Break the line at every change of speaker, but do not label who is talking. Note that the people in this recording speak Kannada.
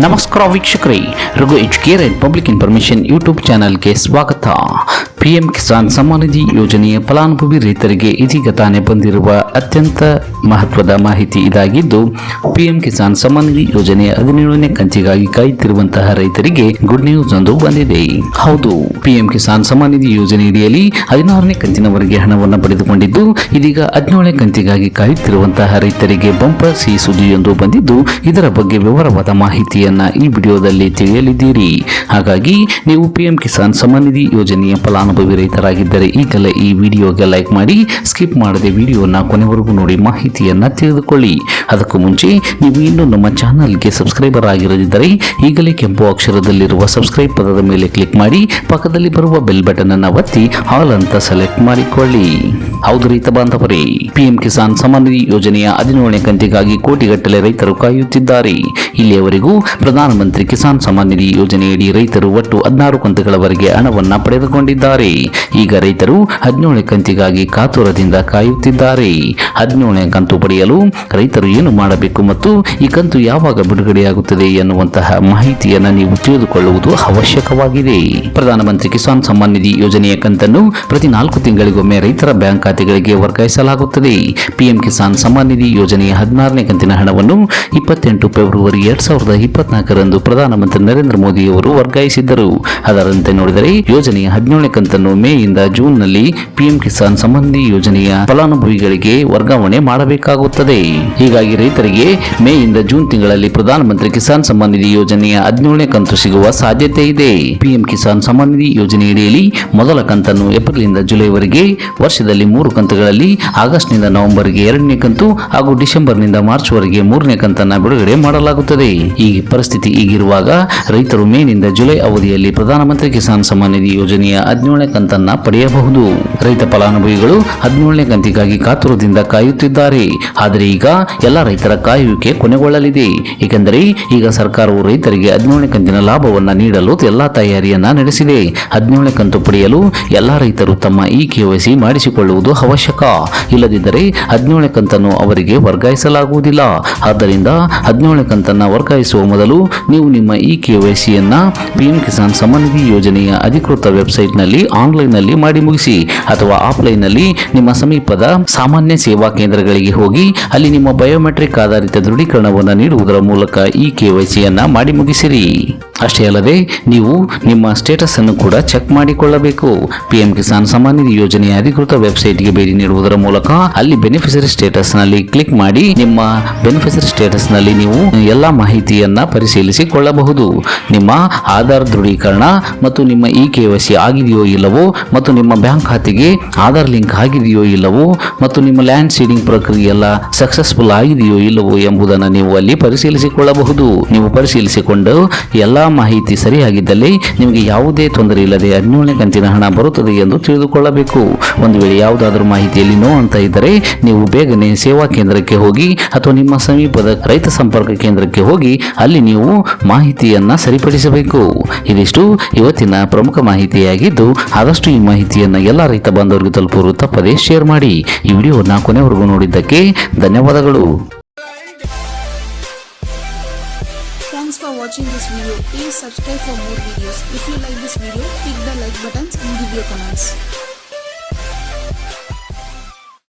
ನಮಸ್ಕಾರ ವೀಕ್ಷಕರೇ, Raghu care and public information YouTube ಚಾನಲ್ಗೆ ಸ್ವಾಗತ. ಪಿಎಂ ಕಿಸಾನ್ ಸಮ್ಮಾನ್ ನಿಧಿ ಯೋಜನೆಯ ಫಲಾನುಭವಿ ರೈತರಿಗೆ ಇದೀಗ ತಾನೇ ಬಂದಿರುವ ಅತ್ಯಂತ ಮಹತ್ವದ ಮಾಹಿತಿ ಇದಾಗಿದ್ದು ಪಿಎಂ ಕಿಸಾನ್ ಸಮ್ಮಾನ್ ನಿಧಿ ಯೋಜನೆಯ ಹದಿನೇಳನೇ ಕಂತಿಗಾಗಿ ಕಾಯುತ್ತಿರುವಂತಹ ರೈತರಿಗೆ ಗುಡ್ ನ್ಯೂಸ್ ಒಂದು ಬಂದಿದೆ. ಹೌದು ಪಿಎಂ ಕಿಸಾನ್ ಸಮ್ಮಾನ್ ನಿಧಿ ಯೋಜನೆಯಡಿಯಲ್ಲಿ ಹದಿನಾರನೇ ಕಂತಿನವರೆಗೆ ಹಣವನ್ನು ಪಡೆದುಕೊಂಡಿದ್ದು, ಇದೀಗ ಹದಿನೇಳನೇ ಕಂತಿಗಾಗಿ ಕಾಯುತ್ತಿರುವಂತಹ ರೈತರಿಗೆ ಬಂಪರ್ ಸಿಹಿ ಸುದ್ದಿಯೊಂದು ಬಂದಿದ್ದು, ಇದರ ಬಗ್ಗೆ ವಿವರವಾದ ಮಾಹಿತಿಯನ್ನ ಈ ವಿಡಿಯೋದಲ್ಲಿ ತಿಳಿಯಲಿದ್ದೀರಿ. ಹಾಗಾಗಿ ನೀವು ಪಿಎಂ ಕಿಸಾನ್ ಸಮ್ಮಾನ್ ನಿಧಿ ಯೋಜನೆಯ ಫಲಾನುಭವಿ ರೈತರಾಗಿದ್ದರೆ ಈಗಲೇ ಈ ವಿಡಿಯೋಗೆ ಲೈಕ್ ಮಾಡಿ, ಸ್ಕಿಪ್ ಮಾಡದೆ ವಿಡಿಯೋನ ಕೊನೆವರೆಗೂ ನೋಡಿ ಮಾಹಿತಿಯನ್ನ ತಿಳಿದುಕೊಳ್ಳಿ. ಅದಕ್ಕೂ ಮುಂಚೆ ನೀವು ಇನ್ನೂ ನಮ್ಮ ಚಾನಲ್ಗೆ ಸಬ್ಸ್ಕ್ರೈಬರ್ ಆಗಿರದಿದ್ದರೆ ಈಗಲೇ ಕೆಂಪು ಅಕ್ಷರದಲ್ಲಿರುವ ಸಬ್ಸ್ಕ್ರೈಬ್ ಪದದ ಮೇಲೆ ಕ್ಲಿಕ್ ಮಾಡಿ, ಪಕ್ಕದಲ್ಲಿ ಬರುವ ಬೆಲ್ ಬಟನ್ ಅನ್ನು ಒತ್ತಿ ಆಲ್ ಅಂತ ಸೆಲೆಕ್ಟ್ ಮಾಡಿಕೊಳ್ಳಿ. ಹೌದು ರೈತ ಬಾಂಧವರೇ ಪಿಎಂ ಕಿಸಾನ್ ಸಮ್ಮಾನ್ ನಿಧಿ ಯೋಜನೆಯ ಹದಿನೇಳನೇ ಕಂತಿಗಾಗಿ ಕೋಟಿಗಟ್ಟಲೆ ರೈತರು ಕಾಯುತ್ತಿದ್ದಾರೆ. ಇಲ್ಲಿಯವರೆಗೂ ಪ್ರಧಾನಮಂತ್ರಿ ಕಿಸಾನ್ ಸಮ್ಮಾನ್ ನಿಧಿ ಯೋಜನೆಯಡಿ ರೈತರು ಒಟ್ಟು ಹದಿನಾರು ಕಂತುಗಳವರೆಗೆ ಹಣವನ್ನ ಪಡೆದುಕೊಂಡಿದ್ದಾರೆ. ಈಗ ರೈತರು ಹದಿನೇಳನೇ ಕಂತಿಗಾಗಿ ಕಾತುರದಿಂದ ಕಾಯುತ್ತಿದ್ದಾರೆ. ಹದಿನೇಳನೇ ಕಂತು ಪಡೆಯಲು ರೈತರು ಏನು ಮಾಡಬೇಕು ಮತ್ತು ಈ ಕಂತು ಯಾವಾಗ ಬಿಡುಗಡೆಯಾಗುತ್ತದೆ ಎನ್ನುವಂತಹ ಮಾಹಿತಿಯನ್ನು ನೀವು ತಿಳಿದುಕೊಳ್ಳುವುದು ಅವಶ್ಯಕವಾಗಿದೆ. ಪ್ರಧಾನಮಂತ್ರಿ ಕಿಸಾನ್ ಸಮ್ಮಾನ್ ನಿಧಿ ಯೋಜನೆಯ ಕಂತನ್ನು ಪ್ರತಿ ನಾಲ್ಕು ತಿಂಗಳಿಗೊಮ್ಮೆ ರೈತರ ಬ್ಯಾಂಕ್ ಖಾತೆಗಳಿಗೆ ವರ್ಗಾಯಿಸಲಾಗುತ್ತದೆ. ಪಿಎಂ ಕಿಸಾನ್ ಸಮ್ಮಾನ್ ನಿಧಿ ಯೋಜನೆಯ ಹದಿನಾರನೇ ಕಂತಿನ ಹಣವನ್ನು ಇಪ್ಪತ್ತೆಂಟು ಫೆಬ್ರವರಿ ಎರಡ್ ಸಾವಿರದ ಇಪ್ಪತ್ನಾಲ್ಕರಂದು ಪ್ರಧಾನಮಂತ್ರಿ ನರೇಂದ್ರ ಮೋದಿ ಅವರು ವರ್ಗಾಯಿಸಿದ್ದರು. ಅದರಂತೆ ನೋಡಿದರೆ, ಯೋಜನೆಯ ಹದಿನೇಳನೇ ಕಂತನ್ನು ಮೇಯಿಂದ ಜೂನ್ನಲ್ಲಿ ಜೂನ್ನಲ್ಲಿ ಪಿಎಂ ಕಿಸಾನ್ ನಿಧಿ ಯೋಜನೆಯ ಫಲಾನುಭವಿಗಳಿಗೆ ವರ್ಗಾವಣೆ ಮಾಡಬೇಕಾಗುತ್ತದೆ. ಹೀಗಾಗಿ ರೈತರಿಗೆ ಮೇ ಇಂದ ಜೂನ್ ತಿಂಗಳಲ್ಲಿ ಪ್ರಧಾನಮಂತ್ರಿ ಕಿಸಾನ್ ಸಮ್ಮಾನ್ ನಿಧಿ ಯೋಜನೆಯ ಹದಿನೇಳನೇ ಕಂತು ಸಿಗುವ ಸಾಧ್ಯತೆ ಇದೆ. ಪಿಎಂ ಕಿಸಾನ್ ಸಮ್ಮಾನ್ ನಿಧಿ ಯೋಜನೆಯಡಿಯಲ್ಲಿ ಮೊದಲ ಕಂತನ್ನು ಏಪ್ರಿಲ್ನಿಂದ ಜುಲೈವರೆಗೆ ವರ್ಷದಲ್ಲಿ ಮೂರು ಕಂತುಗಳಲ್ಲಿ ಆಗಸ್ಟ್ನಿಂದ ನವೆಂಬರ್ಗೆ ಎರಡನೇ ಕಂತು ಹಾಗೂ ಡಿಸೆಂಬರ್ನಿಂದ ಮಾರ್ಚ್ವರೆಗೆ ಮೂರನೇ ಕಂತನ್ನ ಬಿಡುಗಡೆ ಮಾಡಲಾಗುತ್ತದೆ. ಈ ಪರಿಸ್ಥಿತಿ ಈಗಿರುವಾಗ ರೈತರು ಮೇನಿಂದ ಜುಲೈ ಅವಧಿಯಲ್ಲಿ ಪ್ರಧಾನಮಂತ್ರಿ ಕಿಸಾನ್ ಸಮ್ಮಾನ್ ನಿಧಿ ಯೋಜನೆಯ ಹದಿನೇಳನೇ ಕಂತನ್ನ ಪಡೆಯಬಹುದು. ರೈತ ಫಲಾನುಭವಿಗಳು ಹದಿನೇಳನೇ ಕಂತಿಗಾಗಿ ಕಾತುರದಿಂದ ಕಾಯುತ್ತಿದ್ದಾರೆ. ಆದರೆ ಈಗ ಎಲ್ಲ ರೈತರ ಕಾಯುವಿಕೆ ಕೊನೆಗೊಳ್ಳಲಿದೆ. ಏಕೆಂದರೆ ಈಗ ಸರ್ಕಾರವು ರೈತರಿಗೆ ಹದಿನೇಳನೇ ಕಂತಿನ ಲಾಭವನ್ನ ನೀಡಲು ಎಲ್ಲಾ ತಯಾರಿಯನ್ನ ನಡೆಸಿದೆ. ಹದಿನೇಳನೇ ಕಂತು ಪಡೆಯಲು ಎಲ್ಲಾ ರೈತರು ತಮ್ಮ ಇ ಕೆವೈಸಿ ಮಾಡಿಸಿಕೊಳ್ಳುವುದು ಅವಶ್ಯಕ. ಇಲ್ಲದಿದ್ದರೆ ಹದಿನೇಳನೇ ಕಂತನ್ನು ಅವರಿಗೆ ವರ್ಗಾಯಿಸಲಾಗುವುದಿಲ್ಲ. ಆದ್ದರಿಂದ ಹದಿನೇಳನೇ ಕಂತನ್ನು ವರ್ಗಾಯಿಸುವ ಮೊದಲು ನೀವು ನಿಮ್ಮ ಇ ಸಿಯನ್ನು ಪಿಎಂ ಕಿಸಾನ್ ಸಮನ್ವಿ ಯೋಜನೆಯ ಅಧಿಕೃತ ವೆಬ್ಸೈಟ್ನಲ್ಲಿ ಆನ್ಲೈನ್ನಲ್ಲಿ ಮಾಡಿ ಮುಗಿಸಿ, ಅಥವಾ ಆಫ್ಲೈನ್ನಲ್ಲಿ ನಿಮ್ಮ ಸಮೀಪದ ಸಾಮಾನ್ಯ ಸೇವಾ ಕೇಂದ್ರಗಳಿಗೆ ಹೋಗಿ, ಅಲ್ಲಿ ನಿಮ್ಮ ಬಯೋಮೆಟ್ರಿಕ್ ಆಧಾರಿತ ದೃಢೀಕರಣವನ್ನು ನೀಡುವುದರ ಮೂಲಕ ಈ ಸಿಯನ್ನು ಮಾಡಿ ಮುಗಿಸಿರಿ. ಅಷ್ಟೇ ಅಲ್ಲದೆ, ನೀವು ನಿಮ್ಮ ಸ್ಟೇಟಸ್ ಅನ್ನು ಕೂಡ ಚೆಕ್ ಮಾಡಿಕೊಳ್ಳಬೇಕು. ಪಿಎಂ ಕಿಸಾನ್ ಸಮ್ಮಾನ್ ನಿಧಿ ಯೋಜನೆಯ ಅಧಿಕೃತ ವೆಬ್ಸೈಟ್ಗೆ ಭೇಟಿ ನೀಡುವುದರ ಮೂಲಕ ಅಲ್ಲಿ ಬೆನಿಫಿಷರಿ ಸ್ಟೇಟಸ್ನಲ್ಲಿ ಕ್ಲಿಕ್ ಮಾಡಿ ನಿಮ್ಮ ಬೆನಿಫಿಷರಿ ಸ್ಟೇಟಸ್ನಲ್ಲಿ ನೀವು ಎಲ್ಲಾ ಮಾಹಿತಿಯನ್ನ ಪರಿಶೀಲಿಸಿಕೊಳ್ಳಬಹುದು. ನಿಮ್ಮ ಆಧಾರ್ ದೃಢೀಕರಣ ಮತ್ತು ನಿಮ್ಮ ಇ ಸಿ ಆಗಿದೆಯೋ ಇಲ್ಲವೋ ಮತ್ತು ನಿಮ್ಮ ಬ್ಯಾಂಕ್ ಖಾತೆಗೆ ಆಧಾರ್ ಲಿಂಕ್ ಆಗಿದೆಯೋ ಇಲ್ಲವೋ ಮತ್ತು ನಿಮ್ಮ ಲ್ಯಾಂಡ್ ಸೀಡಿಂಗ್ ಪ್ರಕ್ರಿಯೆ ಎಲ್ಲ ಸಕ್ಸಸ್ಫುಲ್ ಆಗಿದೆಯೋ ಇಲ್ಲವೋ ಎಂಬುದನ್ನು ನೀವು ಅಲ್ಲಿ ಪರಿಶೀಲಿಸಿಕೊಳ್ಳಬಹುದು. ನೀವು ಪರಿಶೀಲಿಸಿಕೊಂಡು ಎಲ್ಲಾ ಮಾಹಿತಿ ಸರಿಯಾಗಿದ್ದಲ್ಲಿ ನಿಮಗೆ ಯಾವುದೇ ತೊಂದರೆ ಇಲ್ಲದೆ ಹದಿನೇಳನೇ ಕಂತಿನ ಹಣ ಬರುತ್ತದೆ ಎಂದು ತಿಳಿದುಕೊಳ್ಳಬೇಕು. ಒಂದು ವೇಳೆ ಯಾವುದಾದ್ರೂ ಮಾಹಿತಿಯಲ್ಲಿ ನೋ ಅಂತ ಇದ್ದರೆ ನೀವು ಬೇಗನೆ ಸೇವಾ ಕೇಂದ್ರಕ್ಕೆ ಹೋಗಿ ಅಥವಾ ನಿಮ್ಮ ಸಮೀಪದ ರೈತ ಸಂಪರ್ಕ ಕೇಂದ್ರಕ್ಕೆ ಹೋಗಿ ಅಲ್ಲಿ ನೀವು ಮಾಹಿತಿಯನ್ನು ಸರಿಪಡಿಸಬೇಕು ಇದಿಷ್ಟು ಇವತ್ತಿನ ಪ್ರಮುಖ ಮಾಹಿತಿಯಾಗಿದ್ದು ಆದಷ್ಟು ಈ ಮಾಹಿತಿಯನ್ನು ಎಲ್ಲ ರೈತ ಬಾಂಧವರಿಗೆ ತಲುಪಲು ತಪ್ಪದೇ ಶೇರ್ ಮಾಡಿ ಈ ವಿಡಿಯೋವನ್ನು ಕೊನೆವರೆಗೂ ನೋಡಿದ್ದಕ್ಕೆ ಧನ್ಯವಾದಗಳು
Thanks for watching this video. Please subscribe for more videos. If you like this video, click the like buttons and give your comments.